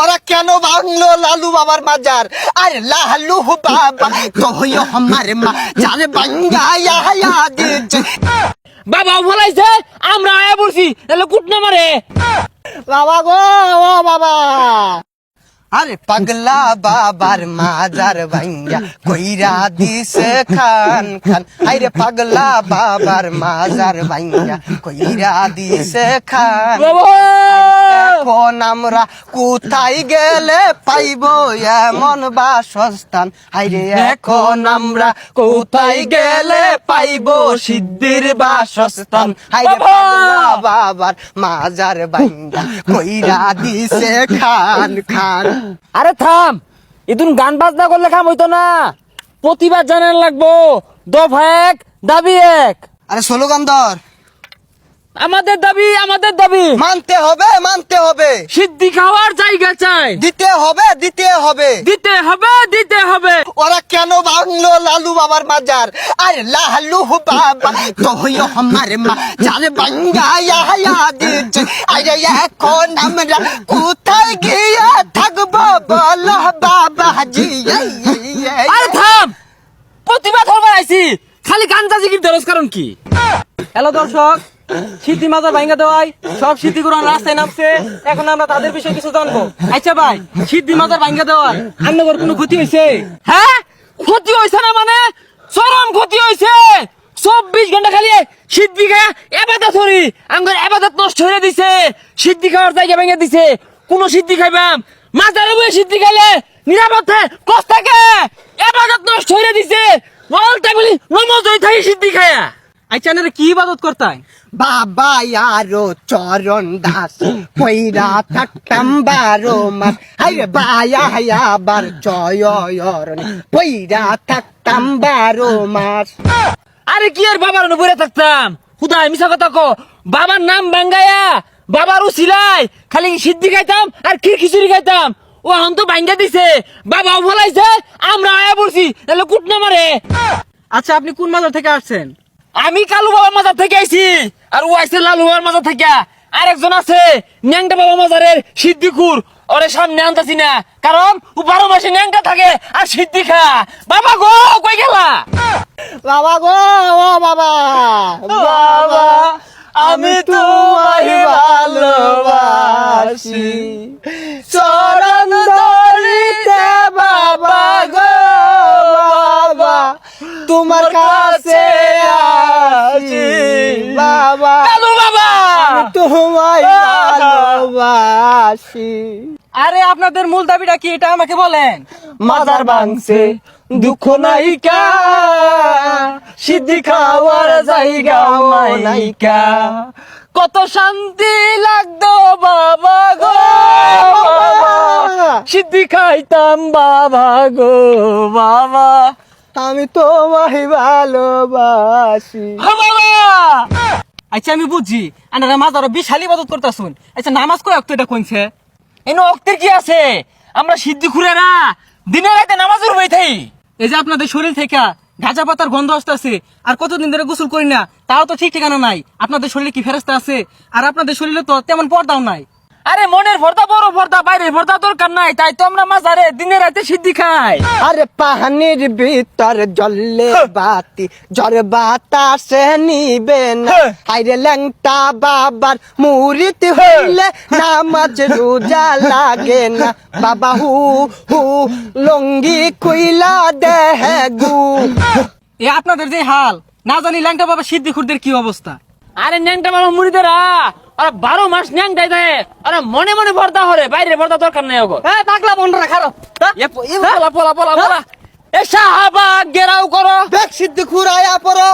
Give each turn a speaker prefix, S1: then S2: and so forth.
S1: ওরা কেন ভাঙলো লালু বাবার মাজার? আরে লালু বাবা কহিও আমার মা যার বাঙ্গায়া দিচ্ছে
S2: বাবা ফলাইছে আমরা আয়া বলছি তাহলে কুটনা মারে।
S1: বাবা গো ও বাবা। আরে পাগলা বাবার মাজার ভাঙ্গা কইরা দিছে খান খান। আরে পাগলা বাবার মাজার ভাঙ্গা কইরা দিছে খান
S2: বাবা।
S1: এখন আমরা কোথায় গেলে পাইব এমন বাসস্থান? হাইরে এখন আমরা কোথায় গেলে পাইব সিদ্ধির বাসস্থান? হাইরে বাবার মাজার বাইন্দা কইরা দিছে খান খান।
S2: আরে থাম ইতুন গান বাজনা করলে খাম হইতো না। প্রতিবাদ জানান লাগবো। দফা এক দাবি এক।
S1: আরে স্লোগান ধর।
S2: আমাদের দাবি আমাদের দাবি।
S1: মানতে হবে মানতে হবে।
S2: সিদ্ধি খাওয়ার জায়গা চাই।
S1: দিতে হবে দিতে হবে।
S2: দিতে হবে দিতে হবে।
S1: ওরা কেন ভাঙলো লালু বাবার মাজার? আরে লালু বাবা কহিও আমার মা যার বাঙ্গায়া দিচ্ছে আরে এখন আমরা কোথায় গিয়ে থাকব বলো বাবা? জি
S2: আরে থাম! প্রতিবাদ হবার আইছি। খালি গান জাজি কি দরজ কারণ কি?
S3: হ্যালো দর্শক সিদ্ধি মাজার ভাঙ্গা দেওয়াই সব সিদ্ধি গুলো রাস্তায় নামছে। এখন আমরা তাদের বিষয়ে কিছু জানব। আচ্ছা ভাই সিদ্ধি মাজার ভাঙ্গা দেওয়ার আপনার কোনো ক্ষতি হয়েছে?
S2: হ্যাঁ? ক্ষতি হয়েছে না মানে? চরম ক্ষতি হয়েছে। চব্বিশ ঘণ্টা খালি সিদ্ধি খায়া এবাদত ধরি আমার এবাদত নষ্ট হয়ে দিছে। সিদ্ধি খাওয়ার জায়গা ভেঙে দিছে। কোন সিদ্ধি খাইবাম মাজারে বয়ে সিদ্ধি খাইলে নিরাপদ কষ্ট থাকে এবাদত নষ্ট হয়ে দিছে। বলতে বলি, নমজ হয়ে থাকি সিদ্ধি খায়া।
S3: আচ্ছা আপনারা কি ইবাদত করতাই
S1: বাবা আরও চরণ দাস কইরা থাকতাম বারো মাস। আরে বায়া আবার চয়রণ কইরা থাকতাম বারো মাস।
S2: আরে কি আর বাবার উপরে থাকতাম? হুদাই মিশা কথা কো বাবার নাম বাঙ্গায়া বাবার উসিলাই খালি সিদ্ধি খাইতাম আর ক্ষীর খিচুড়ি খাইতাম? ও এখন তো বাঙ্গা দিছে। বাবা ফলাইছে আমরা আয়া পড়ছি। তাহলে কুটনা মারে।
S3: আচ্ছা আপনি কোন মাজার থেকে আসছেন?
S2: আমি কালু বাবার মাজার থেকে আইছি আর ও আইছে লালু বাবার মাজার থেকে। আরেকজন আছে ন্যাংটা বাবা মাজারের সিদ্দিকুর। ওরে সামনে আনতাছি না কারণ ও বারো মাসে ন্যাংটা থাকে আর সিদ্ধি খা বাবা গো কই গেলা?
S1: বাবা গো ও বাবা। বাবা আমি তোমায় ভালোবাসি। ভালোবাসি
S3: আরে আপনাদের মূল দাবিটা কি এটা আমাকে বলেন?
S1: মাজার ভাঙছে দুঃখ নাইকা সিদ্ধি খাওয়ার জায়গা নাইকা
S2: কত শান্তি লাগতো বাবা গো। সিদ্ধি খাইতাম বাবা গো বাবা।
S1: আমি তোমায় ভালোবাসি।
S2: হ্যাঁ, বাবা।
S3: আচ্ছা আমি বুঝছি আপনারা আরও বিশাল ইবাদত করতেছুন আচ্ছা নামাজ কয় অক্ত এটা কইছে?
S2: এনে অক্তের কি আছে? আমরা সিদ্ধি খুরেরা দিনে রাতে নামাজ উড়বাই থাই।
S3: এই যে আপনাদের শরীর থেকে গাঁজা পাতার গন্ধ আসতেছে, আর কতদিন ধরে গোসল করি না, তাও তো ঠিক ঠিকানা নাই। আপনাদের শরীরে কি ফেরাস্তা আছে? আর আপনাদের শরীরে তো তেমন পর্দাও নাই।
S2: আরে মনের ভর্তা বড় ভর্তা বাইরের ভর্তা দরকার নাই তাই তো আমরা মাছ আরে দিনে রাতে সিদ্ধি খাই।
S1: আরে পাহানির ভিতর জলে বাতি ঝড় বাতাসে নিবে না। আরে ল্যাংটা বাবার মুরিত হইলে নামাজ রোজা লাগে না। বাবা হু হু লঙ্গি কইলা দেহে গু।
S3: এ আপনাদের যে হাল না জানি ল্যাংটা বাবা সিদ্ধি খুরদের কি অবস্থা?
S2: আরে ন্যাংটা বাবা মুড়িদেরা আরে বারো মাস ন্যাংটাই দেয় আরে মনে মনে ভর্তা হরে বাইরে ভর্তা দরকার নেই ওগো।
S3: হ্যাঁ পাগলা বন্ধরা খারো।
S2: পোলা পোলা পোলা পলা পলা পলা এ সাহাবা গেরাও করো।
S1: দেখ সিদ্ধ খুরায়া পড়ো।